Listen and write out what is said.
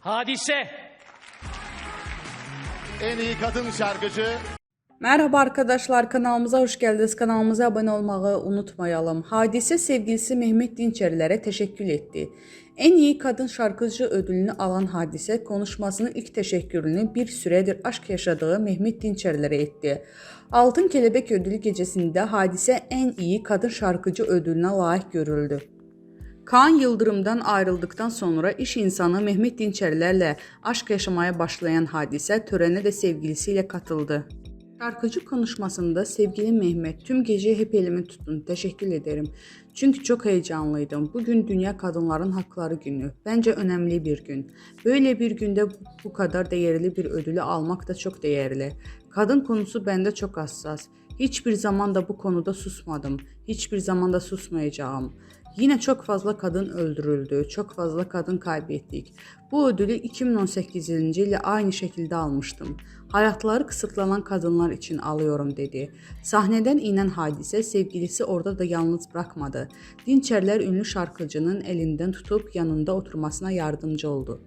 Hadise. En iyi kadın şarkıcı Merhaba arkadaşlar kanalımıza hoş geldiniz. Kanalımıza abone olmayı unutmayalım. Hadise sevgilisi Mehmet Dinçerlere teşekkür etti. En iyi kadın şarkıcı ödülünü alan Hadise konuşmasının ilk teşekkürünü bir süredir aşk yaşadığı Mehmet Dinçerlere etti. Altın Kelebek Ödülü gecesinde Hadise en iyi kadın şarkıcı ödülüne layık görüldü. Kaan Yıldırım'dan ayrıldıktan sonra iş insanı Mehmet Dinçerlerle aşk yaşamaya başlayan Hadise törene de sevgilisiyle katıldı. Şarkıcı konuşmasında sevgili Mehmet tüm gece hep elimi tutun. Teşekkür ederim. Çünkü çok heyecanlıydım. Bugün Dünya Kadınların Hakları Günü. Bence önemli bir gün. Böyle bir günde bu kadar değerli bir ödülü almak da çok değerli. Kadın konusu bende çok hassas. Hiçbir zaman da bu konuda susmadım. Hiçbir zaman da susmayacağım. Yine çok fazla kadın öldürüldü, çok fazla kadın kaybettik. Bu ödülü 2018 yılı aynı şekilde almıştım. Hayatları kısıtlanan kadınlar için alıyorum dedi. Sahneden inen hadise sevgilisi orada da yalnız bırakmadı. Dinçerler ünlü şarkıcının elinden tutup yanında oturmasına yardımcı oldu.